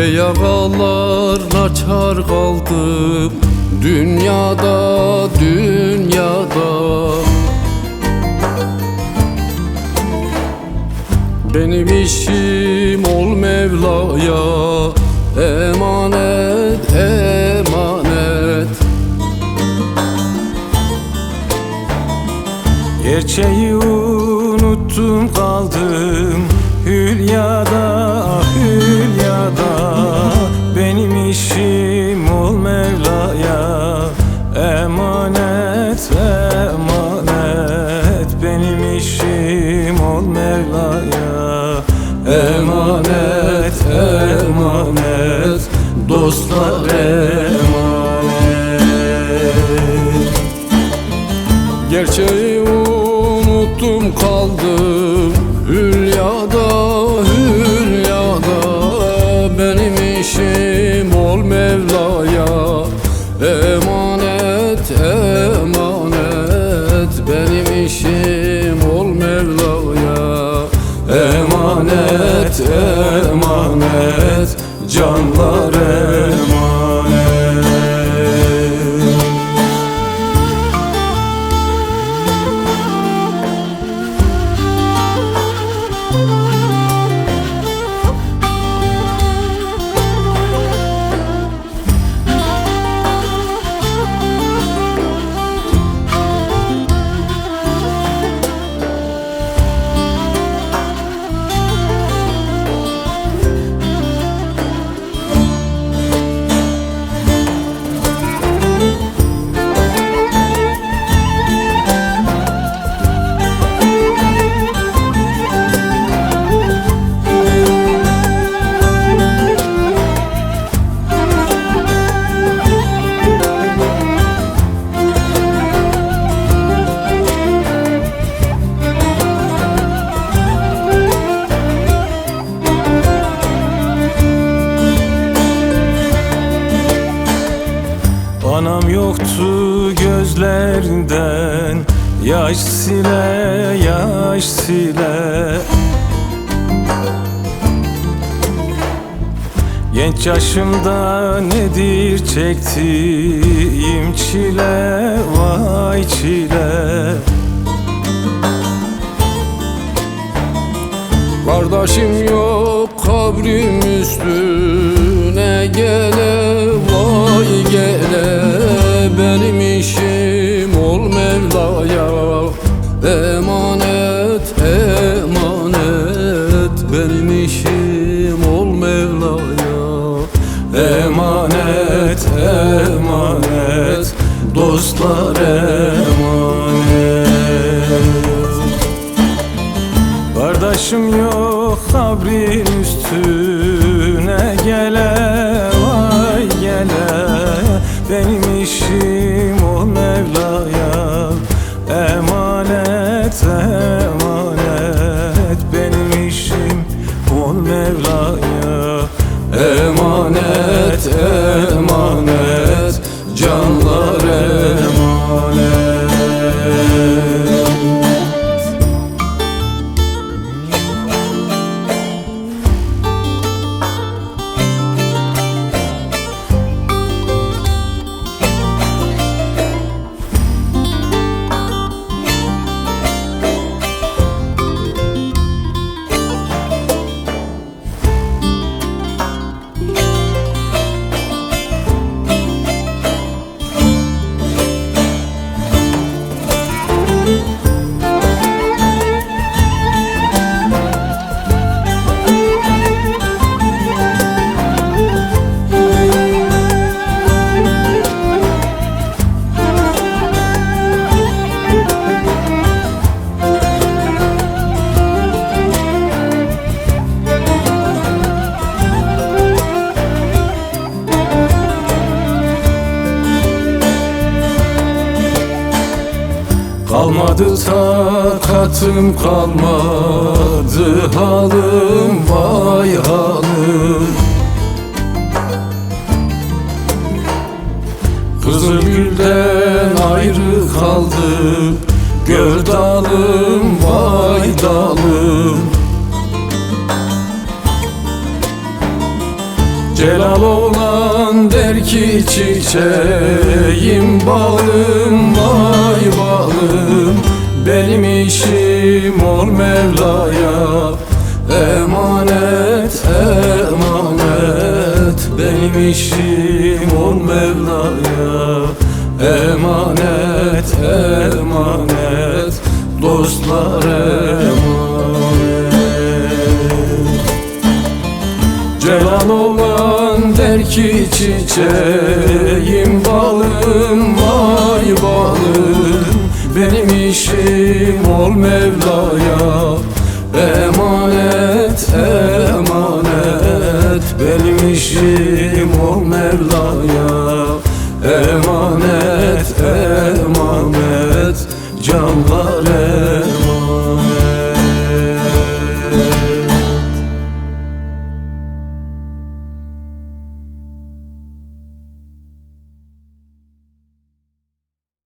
yağalar naçar kaldım Dünyada, dünyada. Benim işim ol Mevla'ya Emanet, emanet. Gerçeği unuttum kaldım Hülyada, hülyada Benim işim ol Mevla'ya. Emanet, emanet Benim işim ol Mevla'ya. Emanet, emanet Dostlar emanet. Gerçeği unuttum kaldım İşim ol Mevla'ya. Emanet, emanet Benim işim ol Mevla'ya. Emanet, emanet Canlar yoktu gözlerinden Yaş sile, yaş sile. Genç yaşımda nedir çektiğim çile Vay çile. Kardeşim yok kabrim üstüne gele Emanet, Dostlar emanet. Kardeşim yok kabrin üstüne gele Vay gele. Benim işim o Mevla'ya Emanet, emanet. Benim işim o Mevla'ya Emanet, emanet Kalmadı takatım kalmadı halim vay halim Kızıl gülden ayrı kaldım Gör dalım vay dalım. Celal olan der ki çiçeğim balım vay balım. Benim işim ol Mevla'ya Emanet emanet. Benim işim ol Mevla'ya Emanet emanet. Dostlar emanet ki çiçeğim balım vay balım. Benim işim ol Mevla'ya emanet emanet. Benim işim ol Mevla'ya emanet emanet. Canlar emanet.